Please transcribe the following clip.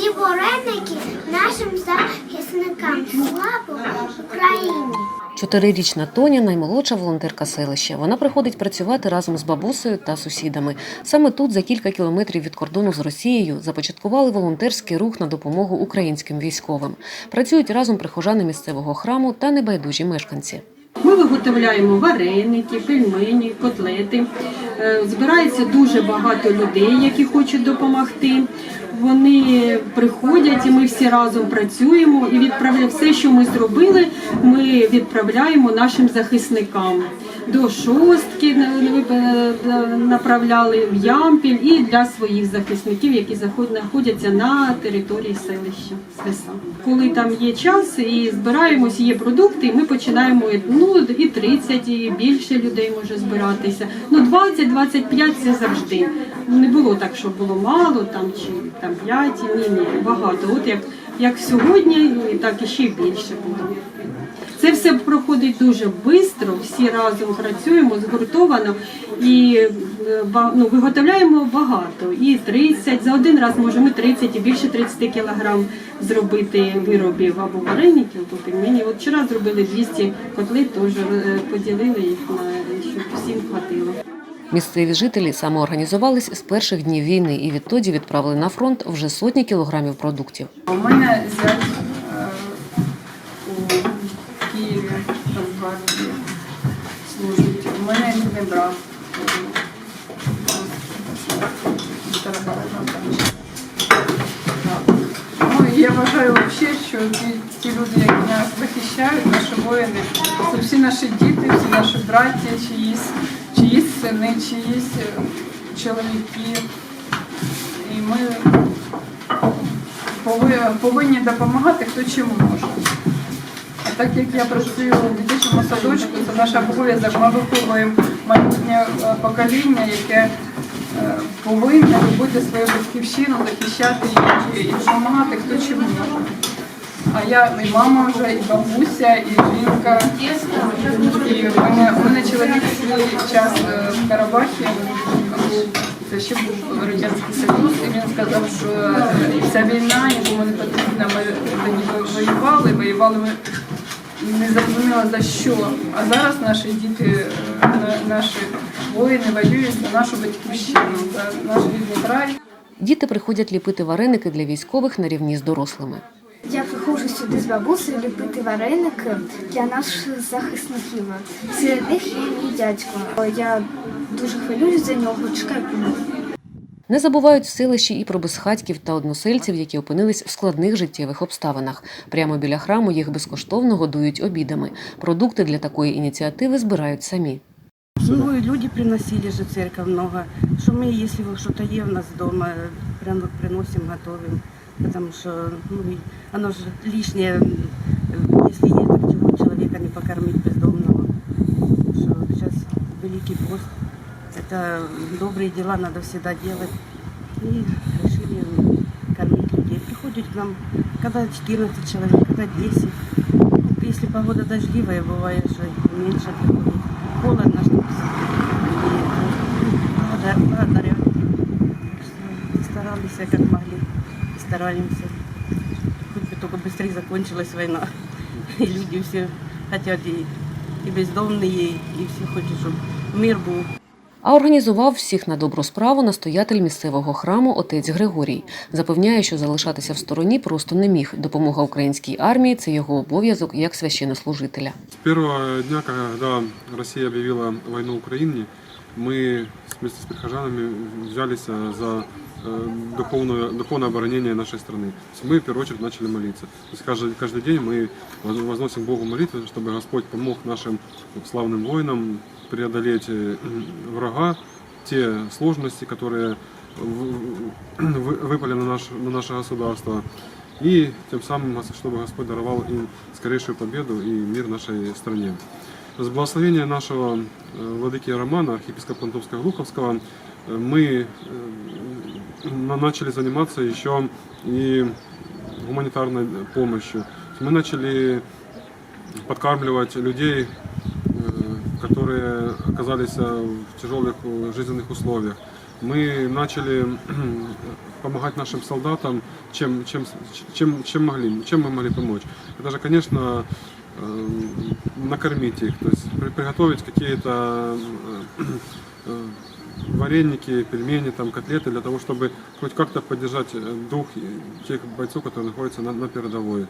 ці вареники нашим захисникам. Слава Україні! Чотирирічна Тоня наймолодша волонтерка селища. Вона приходить працювати разом з бабусею та сусідами. Саме тут, за кілька кілометрів від кордону з Росією, започаткували волонтерський рух на допомогу українським військовим. Працюють разом прихожани місцевого храму та небайдужі мешканці. Ми виготовляємо вареники, пельмені, котлети. Е, Збирається дуже багато людей, які хочуть допомогти. Вони приходять і ми всі разом працюємо і відправляємо все, що ми зробили, ми відправляємо нашим захисникам. До шостки е, направляли в Ямпіль і для своїх захисників, які знаходяться на території селища Свиса. Коли там є час і збираємось, є продукти, і ми починаємо ну і 30, і більше людей може збиратися. Ну 20-25 це завжди. Не було так, що було мало там чи там 5, ні, ні, багато. От як, як сьогодні, і так і ще більше буде. Це все проходить дуже швидко, всі разом працюємо згуртовано і е, ну, виготовляємо багато. І 30, за один раз можемо 30 і більше 30 кілограм зробити виробів або вареників, або пельменів. От вчора зробили 200 котлет, теж е, поділили їх на щоб всім хватило. Місцеві жителі самоорганізувались з перших днів війни і відтоді відправили на фронт вже сотні кілограмів продуктів. У мене е, Барановича. Так. Ну, я вважаю взагалі, що ті, люди, які нас захищають, наші воїни, це всі наші діти, всі наші браття, чиїсь, чиїсь сини, чиїсь е, чоловіки. І ми повинні допомагати хто чим може. Так як я працюю у дитячому садочку, це наш обов'язок. Ми виховуємо майбутнє е, покоління, яке е, повинне робити свою батьківщину, захищати її і допомагати хто чим може. А я і мама вже, і бабуся, і жінка. І у мене, у мене чоловік свій час е, в Карабахі це ще був Радянський Союз, і він сказав, що ця війна нікому не потрібна. Ми тоді воювали, воювали ми не зрозуміло за що. А зараз наші діти, е, наші воїни воюють за нашу батьківщину, за наш рідний край. Діти приходять ліпити вареники для військових на рівні з дорослими. Я приходжу сюди з бабусею ліпити вареники для наших захисників. Серед них є мій дядько. Я дуже хвилююсь за нього, чекаю. Не забувають в селищі і про безхатьків та односельців, які опинились в складних життєвих обставинах. Прямо біля храму їх безкоштовно годують обідами. Продукти для такої ініціативи збирають самі. Ну, люди приносили же в церковь много. Что мы, если что-то есть у нас дома, прям вот приносим, готовим. Потому что ну, оно же лишнее, если есть так чего человека не покормить бездомного. Что сейчас Великий пост. Это добрые дела надо всегда делать. И решили кормить людей. Приходят к нам, когда 14 человек, когда 10. Ну, Если погода дождливая, бывает, и меньше. Холодно, что благодаря. Старались, как могли. Стараемся. Хоть бы только быстрее закончилась война. И люди все хотят, и, и бездомные, и все хотят, чтобы мир был. А організував всіх на добру справу настоятель місцевого храму отець Григорій. Запевняє, що залишатися в стороні просто не міг. Допомога українській армії це його обов'язок як священнослужителя. З первого дня, коли Росія об'явила війну Украине, мы вместе с прихожанами взялись э, за э, духовное, духовное оборонение нашей страны. Мы в первую очередь начали молиться. То есть каждый, каждый день мы воз- возносим Богу молитвы, чтобы Господь помог нашим славным воинам преодолеть э, врага, те сложности, которые выпали на, наш, на наше государство. И тем самым, чтобы Господь даровал им скорейшую победу и мир нашей стране. С благословения нашего э, владыки Романа, архиепископа Антовского Глуховского, э, мы э, на- начали заниматься еще и гуманитарной помощью. Мы начали подкармливать людей, э, которые оказались э, в тяжелых э, жизненных условиях. мы начали помогать нашим солдатам, чем, чем, чем, чем могли, чем мы могли помочь. Это же, конечно, э, накормить их, то есть при- приготовить какие-то э, э, вареники, пельмени, там, котлеты для того, чтобы хоть как-то поддержать э, дух тех бойцов, которые находятся на, на передовой.